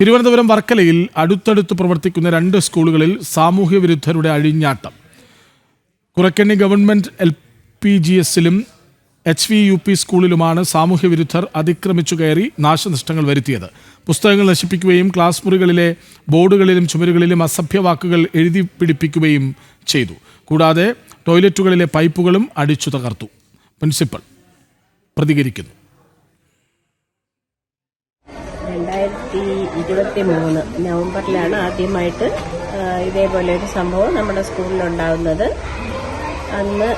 തിരുവനന്തപുരം വർക്കലയിൽ അടുത്തടുത്ത് പ്രവർത്തിക്കുന്ന രണ്ട് സ്കൂളുകളിൽ സാമൂഹ്യ വിരുദ്ധരുടെ അഴിഞ്ഞാട്ടം. Kurakkanni government L P G എസിലും H V U P സ്കൂളിലുമാണ് സാമൂഹ്യ വിരുദ്ധർ അതിക്രമിച്ചു കയറി നാശനഷ്ടങ്ങൾ വരുത്തിയത്. പുസ്തകങ്ങൾ നശിപ്പിക്കുകയും ക്ലാസ് മുറികളിലെ ബോർഡുകളിലും ചുമരുകളിലും അസഭ്യവാക്കുകൾ എഴുതി പിടിപ്പിക്കുകയും ചെയ്തു. കൂടാതെ ടോയ്ലറ്റുകളിലെ പൈപ്പുകളും അടിച്ചു തകർത്തു പ്രിൻസിപ്പൽ പ്രതികരിക്കുന്നു. രണ്ടായിരത്തി ഇരുപത്തി മൂന്ന് നവംബറിലാണ് ആദ്യമായിട്ട് ഇതേപോലെ ഒരു സംഭവം നമ്മുടെ സ്കൂളിലുണ്ടാകുന്നത് അന്ന്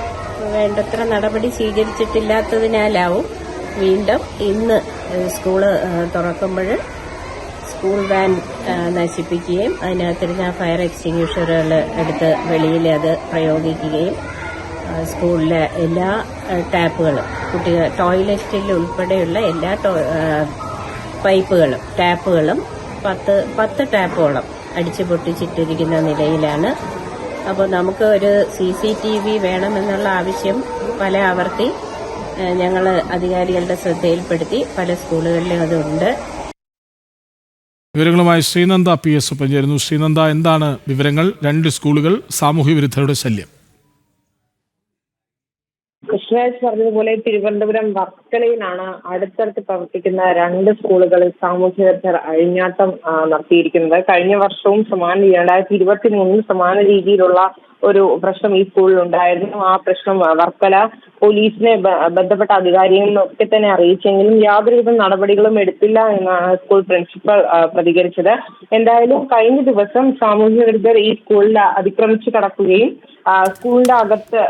വേണ്ടത്ര നടപടി സ്വീകരിച്ചിട്ടില്ലാത്തതിനാലാവും വീണ്ടും ഇന്ന് സ്കൂൾ തുറക്കുമ്പോൾ സ്കൂൾ വാൻ നശിപ്പിക്കുകയും അതിനകത്തിരുന്ന ഫയർ എക്സ്റ്റിങ്യൂഷറുകൾ എടുത്ത് വെളിയിൽ അത് പ്രയോഗിക്കുകയും സ്കൂളിലെ എല്ലാ ടാപ്പുകളും കുട്ടികൾ ടോയ്ലറ്റിൽ ഉൾപ്പെടെയുള്ള എല്ലാ പൈപ്പുകളും ടാപ്പുകളും പത്ത് പത്ത് ടാപ്പോളം അടിച്ചു പൊട്ടിച്ചിട്ടിരിക്കുന്ന നിലയിലാണ്. അപ്പോൾ നമുക്ക് ഒരു സി സി ടി വി വേണമെന്നുള്ള ആവശ്യം പല ആവർത്തി ഞങ്ങൾ അധികാരികളുടെ ശ്രദ്ധയിൽപ്പെടുത്തി പല സ്കൂളുകളിലും അതുണ്ട്. വിവരങ്ങളുമായി ശ്രീനന്ദ പി എസ് ഒപ്പം ചേരുന്നു. ശ്രീനന്ദ എന്താണ് വിവരങ്ങൾ? രണ്ട് സ്കൂളുകൾ സാമൂഹ്യ വിരുദ്ധരുടെ ശല്യം. കൃഷ്ണരാജ് പറഞ്ഞതുപോലെ തിരുവനന്തപുരം വർക്കലയിലാണ് അടുത്തടുത്ത് പ്രവർത്തിക്കുന്ന രണ്ട് സ്കൂളുകളിൽ സാമൂഹ്യ അഴിഞ്ഞാട്ടം നടത്തിയിരിക്കുന്നത്. കഴിഞ്ഞ വർഷവും സമാന രണ്ടായിരത്തി ഇരുപത്തി മൂന്നിൽ സമാന രീതിയിലുള്ള ഒരു പ്രശ്നം ഈ സ്കൂളിൽ ഉണ്ടായിരുന്നു. ആ പ്രശ്നം വർക്കല പോലീസിനെ ബന്ധപ്പെട്ട അധികാരികളും ഒക്കെ തന്നെ അറിയിച്ചെങ്കിലും യാതൊരുവിധ നടപടികളും എടുത്തില്ല എന്നാണ് സ്കൂൾ പ്രിൻസിപ്പൽ പ്രതികരിച്ചത്. എന്തായാലും കഴിഞ്ഞ ദിവസം സാമൂഹ്യ വിരുദ്ധർ ഈ സ്കൂളിൽ അതിക്രമിച്ചു കടക്കുകയും സ്കൂളിന്റെ അകത്ത്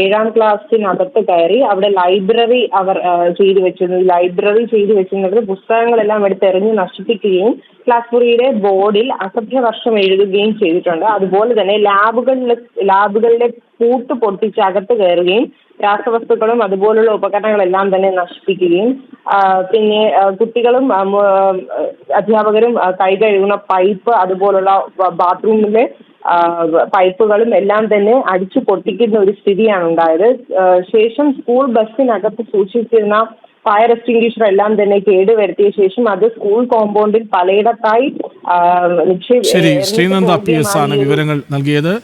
ഏഴാം ക്ലാസ്സിനകത്ത് കയറി അവിടെ ലൈബ്രറി അവർ ചെയ്തു വെച്ചിരുന്നു. ലൈബ്രറി ചെയ്തു വെച്ചിരുന്നത് പുസ്തകങ്ങളെല്ലാം എടുത്തെറിഞ്ഞ് നശിപ്പിക്കുകയും ക്ലാസ് മുറിയുടെ ബോർഡിൽ അസഭ്യവർഷം എഴുതുകയും ചെയ്തിട്ടുണ്ട്. അതുപോലെ തന്നെ ലാബുകളിലെ ലാബുകളിലെ പൂട്ട് പൊട്ടിച്ച് അകത്ത് കയറുകയും രാസവസ്തുക്കളും അതുപോലുള്ള ഉപകരണങ്ങളെല്ലാം തന്നെ നശിപ്പിക്കുകയും പിന്നെ കുട്ടികളും അധ്യാപകരും കൈ കഴുകുന്ന പൈപ്പ് അതുപോലുള്ള ബാത്റൂമിലെ പൈപ്പുകളും എല്ലാം തന്നെ അടിച്ചു പൊട്ടിക്കുന്ന ഒരു സ്ഥിതിയാണ് ഉണ്ടായത്. ശേഷം സ്കൂൾ ബസ്സിനകത്ത് സൂക്ഷിച്ചിരുന്ന ഫയർ എക്സ്റ്റിംഗ്വിഷർ എല്ലാം തന്നെ കേടുവരുത്തിയ ശേഷം അത് സ്കൂൾ കോമ്പൗണ്ടിൽ പലയിടത്തായി നിക്ഷേപിച്ചു ശരി ശ്രീനന്ദ പി എസ് ആണ് വിവരങ്ങൾ നൽകിയത്.